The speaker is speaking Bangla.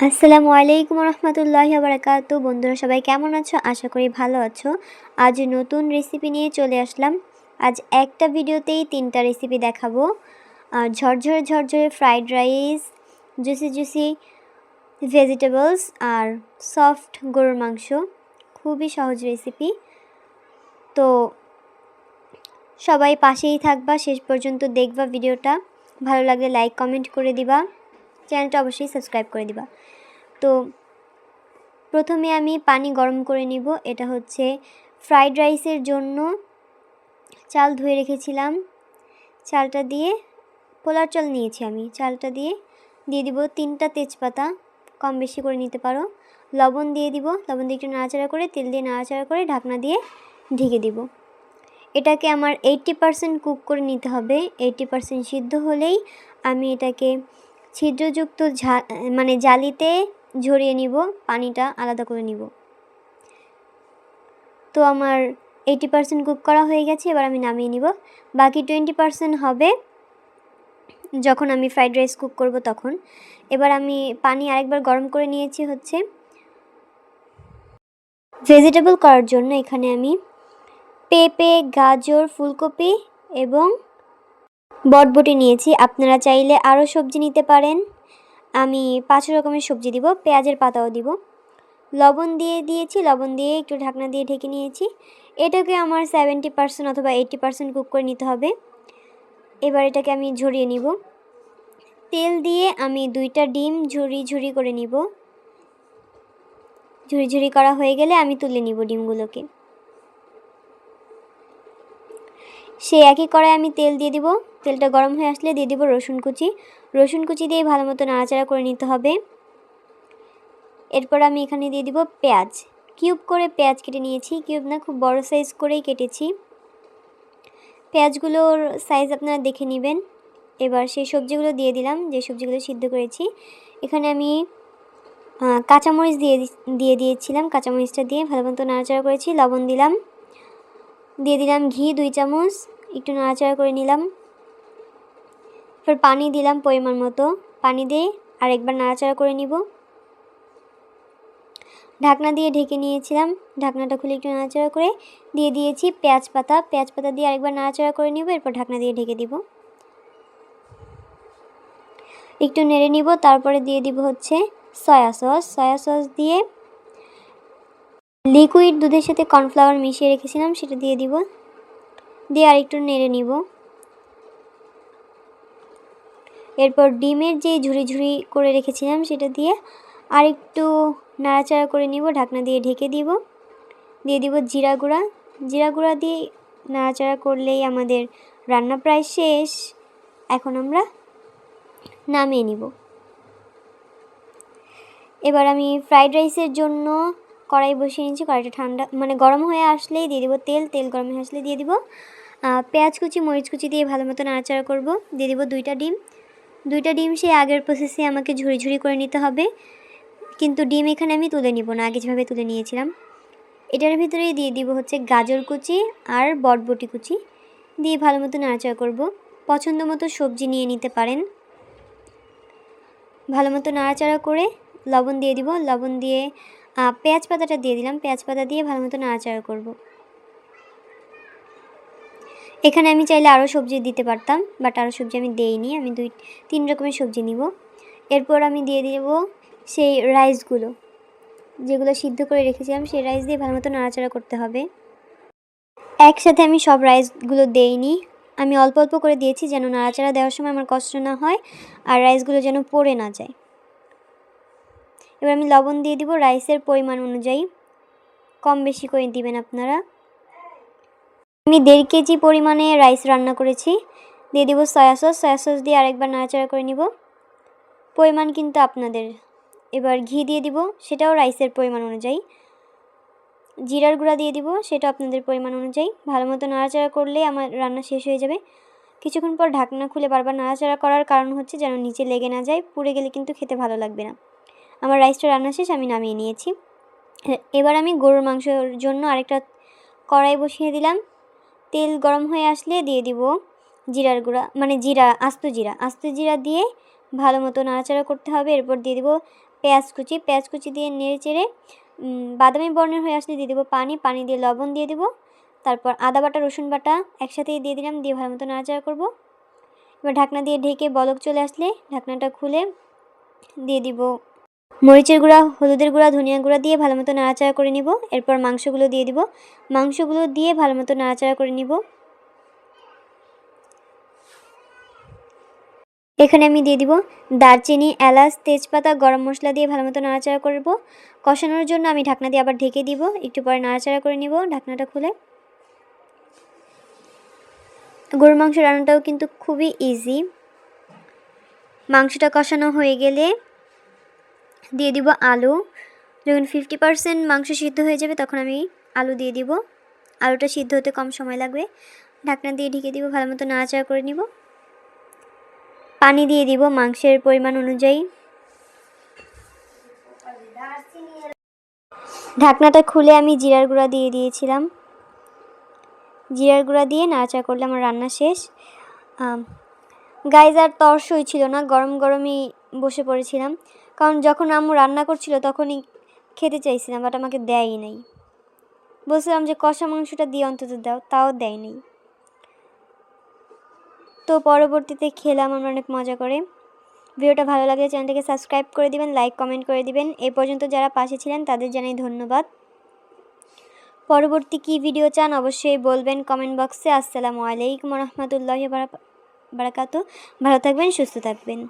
আসসালামু আলাইকুম রহমতুল্লাহ বারাকাত বন্ধুরা, সবাই কেমন আছো? আশা করি ভালো আছো। আজ নতুন রেসিপি নিয়ে চলে আসলাম। আজ একটা ভিডিওতেই তিনটা রেসিপি দেখাবো। ঝরঝরে ঝরঝরে fried rice juicy juicy vegetables আর সফট গরুর মাংস। খুবই সহজ রেসিপি তো সবাই পাশেই থাকবা। শেষ পর্যন্ত দেখবা ভিডিওটা। ভালো লাগলে লাইক কমেন্ট করে দিবা। চ্যানেলটা অবশ্যই সাবস্ক্রাইব করে দিবা। তো প্রথমে আমি পানি গরম করে নিব। এটা হচ্ছে ফ্রাইড রাইসের জন্য চাল ধুয়ে রেখেছিলাম। চালটা দিয়ে পোলার চাল নিয়েছি আমি। চালটা দিয়ে দিয়ে দিব তিনটা তেজপাতা। কম বেশি করে নিতে পারো। লবণ দিয়ে দিব। লবণ দিয়ে একটু নাড়াচাড়া করে, তেল দিয়ে নাড়াচাড়া করে ঢাকনা দিয়ে ঢেকে দিব। এটাকে আমার এইট্টি পারসেন্ট কুক করে নিতে হবে। এইট্টি পারসেন্ট সিদ্ধ হলেই আমি এটাকে ছিদ্রযুক্ত ঝা মানে জালিতে ঝরিয়ে নিব, পানিটা আলাদা করে নিব। তো আমার এইটি পারসেন্ট কুক করা হয়ে গেছে, এবার আমি নামিয়ে নিব। বাকি টোয়েন্টি পারসেন্ট হবে যখন আমি ফ্রাইড রাইস কুক করব তখন। এবার আমি পানি আরেকবার গরম করে নিয়েছি হচ্ছে ভেজিটেবল করার জন্য। এখানে আমি পেঁপে, গাজর, ফুলকপি এবং বটবটি নিয়েছি। আপনারা চাইলে আরও সবজি নিতে পারেন। আমি পাঁচ রকমের সবজি দিব, পেঁয়াজের পাতাও দিব। লবণ দিয়ে দিয়েছি, লবণ দিয়ে একটু ঢাকনা দিয়ে ঢেকে নিয়েছি। এটাকে আমার সেভেন্টি পার্সেন্ট অথবা এইটটি পার্সেন্ট কুক করে নিতে হবে। এবার এটাকে আমি ঝরিয়ে নিব। তেল দিয়ে আমি দুইটা ডিম ঝুরি ঝুরি করে নিব। ঝুরি ঝুরি করা হয়ে গেলে আমি তুলে নিব ডিমগুলোকে। সেই একই কড়াই আমি তেল দিয়ে দিব। তেলটা গরম হয়ে আসলে দিয়ে দিব রসুন কুচি। রসুন কুচি দিয়ে ভালো মতো নাড়াচাড়া করে নিতে হবে। এরপর আমি এখানে দিয়ে দিব পেঁয়াজ। কিউব করে পেঁয়াজ কেটে নিয়েছি। কিউব না, খুব বড় সাইজ করেই কেটেছি। পেঁয়াজগুলোর সাইজ আপনারা দেখে নেবেন। এবার সেই সবজিগুলো দিয়ে দিলাম, যে সবজিগুলো সিদ্ধ করেছি। এখানে আমি কাঁচামরিচ দিয়ে দিয়ে দিয়েছিলাম। কাঁচামরিচটা দিয়ে ভালো মতো নাড়াচাড়া করেছি, লবণ দিলাম। দিয়ে দিলাম ঘি দুই চামচ, একটু নাড়াচাড়া করে নিলাম। এবার পানি দিলাম পরিমাণ মতো। পানি দিয়ে আরেকবার নাড়াচাড়া করে নিব। ঢাকনা দিয়ে ঢেকে নিয়েছিলাম। ঢাকনাটা খুলে একটু নাড়াচাড়া করে দিয়ে দিয়েছি পেঁয়াজ পাতা। পেঁয়াজ পাতা দিয়ে আরেকবার নাড়াচাড়া করে নিব, এরপর ঢাকনা দিয়ে ঢেকে দিব। একটু নেড়ে নিব, তারপরে দিয়ে দিব হচ্ছে সয়া সস। সয়া সস দিয়ে লিকুইড দুধের সাথে কর্নফ্লাওয়ার মিশিয়ে রেখেছিলাম, সেটা দিয়ে দিব। দিয়ে আরেকটু নেড়ে নিব। এরপর ডিমের যে ঝুড়ি ঝুড়ি করে রেখেছিলাম, সেটা দিয়ে আরেকটু নাড়াচাড়া করে নিব, ঢাকনা দিয়ে ঢেকে দিব। দিয়ে দিব জিরা গুঁড়া। জিরা গুঁড়া দিয়ে নাড়াচাড়া করলেই আমাদের রান্না প্রায় শেষ। এখন আমরা নামিয়ে নিব। এবার আমি ফ্রাইড রাইসের জন্য কড়াই বসিয়ে নিচ্ছি কড়াইটা ঠান্ডা মানে গরম হয়ে আসলেই দিয়ে দিব তেল তেল গরম হয়ে আসলে দিয়ে দিব পেঁয়াজ কুচি, মরিচ কুচি দিয়ে ভালো মতো নাড়াচাড়া করব, দিয়ে দিব দুইটা ডিম দুইটা ডিম সেই আগের প্রসেসে আমাকে ঝুড়ি ঝুড়ি করে নিতে হবে, কিন্তু ডিম এখানে আমি তুলে নিব না, আগে যেভাবে তুলে নিয়েছিলাম, এটার ভিতরে দিয়ে দিব হচ্ছে গাজর কুচি আর বটবটি কুচি, দিয়ে ভালো মতো নাড়াচাড়া করব, পছন্দ মতো সবজি নিয়ে নিতে পারেন, ভালো মতো নাড়াচাড়া করে লবণ দিয়ে দিব, লবণ দিয়ে পেঁয়াজ পাতাটা দিয়ে দিলাম। পেঁয়াজ পাতা দিয়ে ভালো মতো নাড়াচাড়া করব। এখানে আমি চাইলে আরও সবজি দিতে পারতাম বাট আরও সবজি আমি দেইনি। আমি দুই, তিন রকমের সবজি নিব। এরপর আমি দিয়ে দেব সেই রাইসগুলো যেগুলো সিদ্ধ করে রেখেছিলাম, সেই রাইস দিয়ে ভালো মতো নাড়াচাড়া করতে হবে। একসাথে আমি সব রাইসগুলো দেইনি। আমি অল্প অল্প করে দিয়েছি যেন নাড়াচাড়া দেওয়ার সময় আমার কষ্ট না হয়, আর রাইসগুলো যেন পড়ে না যায়। এবার আমি লবণ দিয়ে দিব রাইসের পরিমাণ অনুযায়ী। কম বেশি করে দিবেন আপনারা। আমি দেড় কেজি পরিমাণে রাইস রান্না করেছি। দিয়ে দিব সয়া সস। সয়া সস দিয়ে আরেকবার নাড়াচাড়া করে নিব। পরিমাণ কিন্তু আপনাদের। এবার ঘি দিয়ে দিব, সেটাও রাইসের পরিমাণ অনুযায়ী। জিরার গুঁড়া দিয়ে দিব, সেটা আপনাদের পরিমাণ অনুযায়ী। ভালো মতো নাড়াচাড়া করলে আমার রান্না শেষ হয়ে যাবে। কিছুক্ষণ পর ঢাকনা খুলে বারবার নাড়াচাড়া করার কারণ হচ্ছে যেন নিচে লেগে না যায়, পুড়ে গেলে কিন্তু খেতে ভালো লাগবে না। আমার রাইসটা রান্না শেষ, আমি নামিয়ে নিয়েছি। এবার আমি গরুর মাংসর জন্য আরেকটা কড়াই বসিয়ে দিলাম। তেল গরম হয়ে আসলে দিয়ে দিব জিরার গুঁড়া মানে জিরা, আস্ত জিরা। আস্ত জিরা দিয়ে ভালো মতো নাড়াচাড়া করতে হবে। এরপর দিয়ে দিব পেঁয়াজ কুচি। পেঁয়াজ কুচি দিয়ে নেড়ে চেড়ে বাদামি বর্ণের হয়ে আসলে দিয়ে দেবো পানি। পানি দিয়ে লবণ দিয়ে দেবো। তারপর আদা বাটা, রসুন বাটা একসাথেই দিয়ে দিলাম, দিয়ে ভালো মতো নাড়াচাড়া করব। এবার ঢাকনা দিয়ে ঢেকে বলক চলে আসলে ঢাকনাটা খুলে দিয়ে দিব মরিচের গুঁড়া, হলুদের গুঁড়া, ধনিয়া গুঁড়া দিয়ে ভালো মতো নাড়াচাড়া করে নিব। এরপর মাংসগুলো দিয়ে দিব। মাংসগুলো দিয়ে ভালো মতো নাড়াচাড়া করে নিব। এখানে আমি দিয়ে দিব দারচিনি, এলাচ, তেজপাতা, গরম মশলা দিয়ে ভালো মতো নাড়াচাড়া করব। কষানোর জন্য আমি ঢাকনা দিয়ে আবার ঢেকে দিব। একটু পরে নাড়াচাড়া করে নিব ঢাকনাটা খুলে। গরুর মাংস রান্নাটাও কিন্তু খুবই ইজি মাংসটা কষানো হয়ে গেলে দিয়ে দিব আলু। যখন ফিফটি পারসেন্ট মাংস সিদ্ধ হয়ে যাবে, তখন আমি আলু দিয়ে দিব। আলুটা সিদ্ধ হতে কম সময় লাগবে। ঢাকনা দিয়ে ঢেকে দিব ভালো মতো নাড়াচাড়া করে নিব। পানি দিয়ে দিব মাংসের পরিমাণ অনুযায়ী। ঢাকনাটা খুলে আমি জিরার গুঁড়া দিয়ে দিয়েছিলাম। জিরার গুঁড়া দিয়ে নাড়াচাড়া করলে আমার রান্না শেষ। গাইজ, আর তর্সই ছিল না, গরম গরমই বসে পড়েছিলাম। কারণ যখন আম্মু রান্না করছিল তখনই খেতে চাইছিলাম বাট আমাকে দেয়ই নাই। বলছিলাম যে কষা মাংসটা দিয়ে অন্তত দাও, তাও দেয়নি তো পরবর্তীতে খেলাম, আমরা অনেক মজা করে। ভিডিওটা ভালো লাগলে চ্যানেলটাকে সাবস্ক্রাইব করে দিবেন লাইক কমেন্ট করে দিবেন। এ পর্যন্ত যারা পাশে ছিলেন তাদের জানাই ধন্যবাদ। পরবর্তী কী ভিডিও চান অবশ্যই বলবেন কমেন্ট বক্সে আসসালামু আলাইকুম রহমতুল্লাহ বারাকাতু। ভালো থাকবেন, সুস্থ থাকবেন।